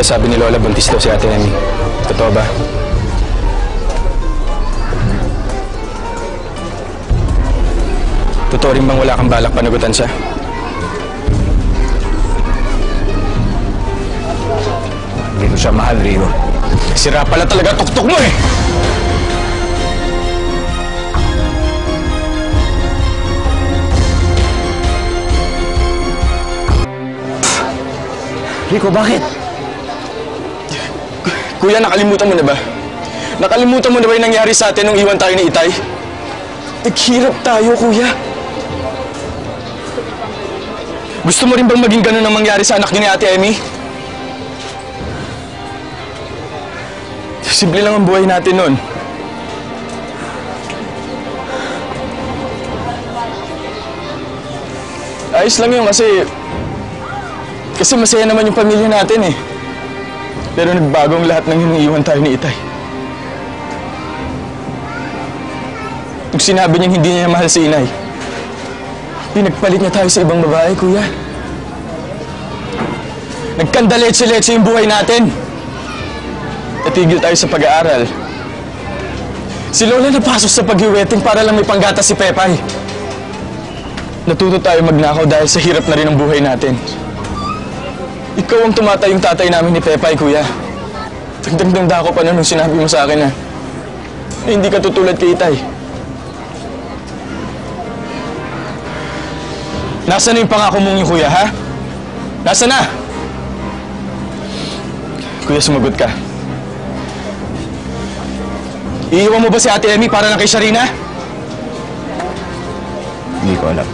Sabi ni Lola, buntis daw si Ate Emmy. Totoo ba? Totoo rin bang wala kang balak panagutan siya? Hindi ko siya mahal, Rio. Sira pala talaga tuktok mo eh! Rico, bakit? Kuya, nakalimutan mo na ba? Nakalimutan mo na ba yung nangyari sa atin nung iwan tayo ni Itay? Naghirap tayo, kuya. Gusto mo rin bang maging ganun ang mangyari sa anak ni Ate Emmy? Simple lang ang buhay natin nun. Ayos lang yun kasi... Kasi masaya naman yung pamilya natin eh. Pero nagbagong lahat ng iniiwan tayo ni Itay. Nung sinabi niyang hindi niya mahal si Inay, pinagpalit niya tayo sa ibang babae, kuya. Nagkandaletse-letse yung buhay natin. Natigil tayo sa pag-aaral. Si Lola napasok sa pag-iweting para lang may panggata si Pepay. Natuto tayo magnakaw dahil sa hirap na rin ang buhay natin. Ikaw ang tumatay yung tatay namin ni Pepay, kuya. Dagdag-dagda ko pa na nung sinabi mo sa akin na, na hindi ka tutulad kay Itay. Nasaan na yung pangako mong yung kuya, ha? Nasaan na? Kuya, sumagot ka. Iiwan mo ba si Ate Emmy para lang kay Sharina? Hindi ko alam.